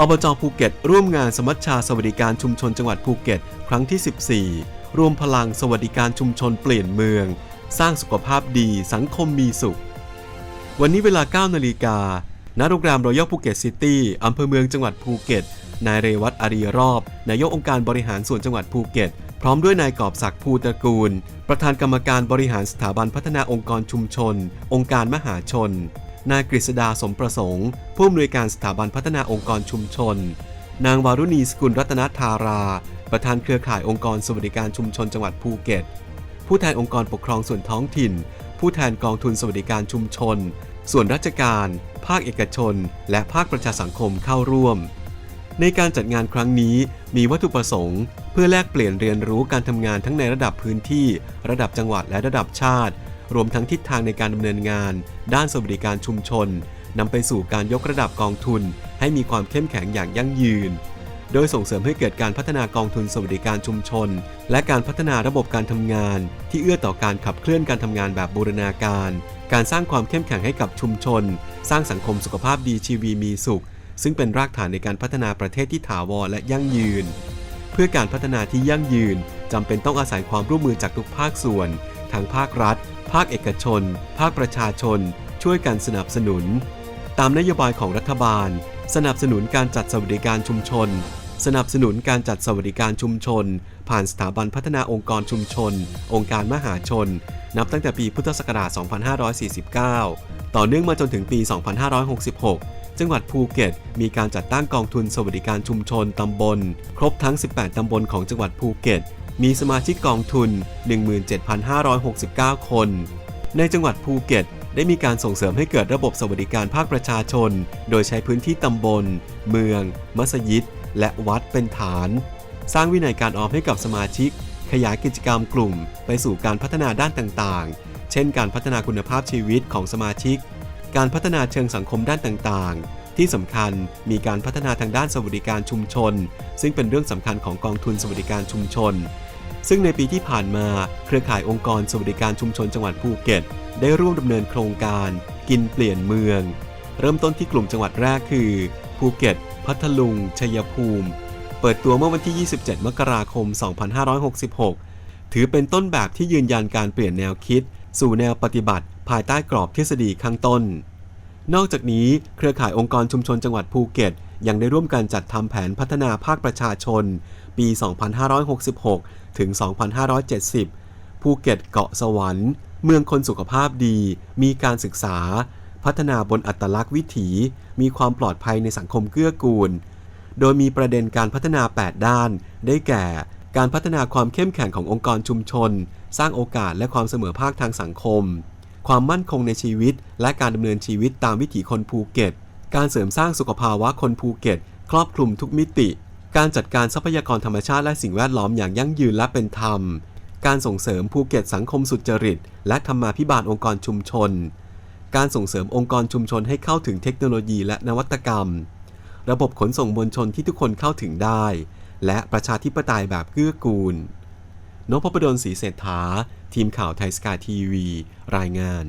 อบจภูเก็ต ร่วมงานสมัชชาสวัสดิการชุมชนจังหวัดภูเก็ต ครั้งที่ 14 รวมพลังสวัสดิการชุมชนเปลี่ยนเมือง สร้างสุขภาพดีสังคมมีสุข วันนี้เวลา 9 นาฬิกาณโรงแรมรอยัลภูเก็ตซิตี้อำเภอเมืองจังหวัดภูเก็ต นายเรวัตอารีรอบ นายกองค์การบริหารส่วนจังหวัดภูเก็ต พร้อมด้วยนายกอบศักดิ์ภูตระกูล ประธานกรรมการบริหารสถาบันพัฒนาองค์กรชุมชน องค์การมหาชน นายกฤษดาสมประสงค์ ผู้อำนวยการสถาบันพัฒนาองค์กรชุมชน นางวารุณีสกุลรัตนธารา ประธานเครือข่ายองค์กรสวัสดิการชุมชนจังหวัดภูเก็ต ผู้แทนองค์กรปกครองส่วนท้องถิ่น ผู้แทนกองทุนสวัสดิการชุมชน ส่วนราชการ ภาคเอกชน และภาคประชาสังคมเข้าร่วม ในการจัดงานครั้งนี้มีวัตถุประสงค์ เพื่อแลกเปลี่ยนเรียนรู้การทำงานทั้งในระดับพื้นที่ ระดับจังหวัดและระดับชาติ รวมทั้งทิศทางในการดำเนินงาน ด้านสวัสดิการชุมชนนำไปสู่การยกระดับกองทุน ให้มีความเข้มแข็งอย่างยั่งยืน โดยส่งเสริมให้เกิดการพัฒนากองทุนสวัสดิการชุมชน และการพัฒนาระบบการทำงาน ที่เอื้อต่อการขับเคลื่อนการทำงานแบบบูรณาการ การสร้างความเข้มแข็งให้กับชุมชน สร้างสังคมสุขภาพดีชีวีมีสุข ซึ่งเป็นรากฐานในการพัฒนาประเทศที่ถาวรและยั่งยืน เพื่อการพัฒนาที่ยั่งยืนจำเป็นต้องอาศัยความร่วมมือจากทุกภาคส่วน ทั้งภาครัฐ ภาคเอกชน ภาคประชาชน ช่วยกันสนับสนุน ตามนโยบายของรัฐบาล สนับสนุนการจัดสวัสดิการชุมชน สนับสนุนการจัดสวัสดิการชุมชน ผ่านสถาบันพัฒนาองค์กรชุมชน องค์การมหาชน นับตั้งแต่ปีพุทธศักราช 2549 ต่อเนื่องมาจนถึงปี 2566จังหวัดภูเก็ตมีการจัดตั้งกองทุนสวัสดิการชุมชนตำบล ครบทั้ง 18 ตำบลของจังหวัดภูเก็ต มีสมาชิกกองทุน 17,569 คน ในจังหวัดภูเก็ต ได้มีการส่งเสริมให้เกิดระบบสวัสดิการภาคประชาชน โดยใช้พื้นที่ตำบล เมือง มัสยิด และวัดเป็นฐาน สร้างวินัยการออมให้กับสมาชิก ขยายกิจกรรมกลุ่ม ไปสู่การพัฒนาด้านต่างๆ เช่น การพัฒนาคุณภาพชีวิตของสมาชิก การพัฒนาเชิงสังคมด้านต่างๆ ที่สำคัญมีการพัฒนาทางด้านสวัสดิการชุมชน ซึ่งเป็นเรื่องสำคัญของกองทุนสวัสดิการชุมชน ซึ่งในปีที่ผ่านมาเครือข่ายองค์กรสวัสดิการชุมชนจังหวัดภูเก็ต ได้ร่วมดำเนินโครงการ กินเปลี่ยนเมือง เริ่มต้นที่กลุ่มจังหวัดแรกคือ ภูเก็ต พัทลุง ชัยภูมิ เปิดตัวเมื่อวันที่ 27 มกราคม 2566 ถือเป็นต้นแบบที่ยืนยันการเปลี่ยนแนวคิด สู่แนวปฏิบัติ ภายใต้กรอบทฤษฎีข้างต้น นอกจากนี้เครือข่ายองค์กรชุมชนจังหวัดภูเก็ต ยังได้ร่วมกันจัดทำแผนพัฒนาภาคประชาชน ปี 2566 ถึง 2570 ภูเก็ตเกาะสวรรค์ เมืองคนสุขภาพดี มีการศึกษา พัฒนาบนอัตลักษณ์วิถี มีความปลอดภัยในสังคมเกื้อกูล โดยมีประเด็นการพัฒนา 8 ด้าน ได้แก่ การพัฒนาความเข้มแข็งขององค์กรชุมชน สร้างโอกาสและความเสมอภาคทางสังคม ความมั่นคงในชีวิต และการดำเนินชีวิตตามวิถีคนภูเก็ต การเสริมสร้างสุขภาวะคนภูเก็ต ครอบคลุมทุกมิติ การจัดการทรัพยากรธรรมชาติและสิ่งแวดล้อมอย่างยั่งยืนและเป็นธรรม การส่งเสริมภูเก็ตสังคมสุจริต และธรรมาภิบาลองค์กรชุมชน การส่งเสริมองค์กรชุมชนให้เข้าถึงเทคโนโลยีและนวัตกรรม ระบบขนส่งมวลชนที่ทุกคนเข้าถึงได้ และประชาธิปไตยแบบเกื้อกูล นพประดลศรีเศรษฐา ทีมข่าวไทยสกายทีวี รายงาน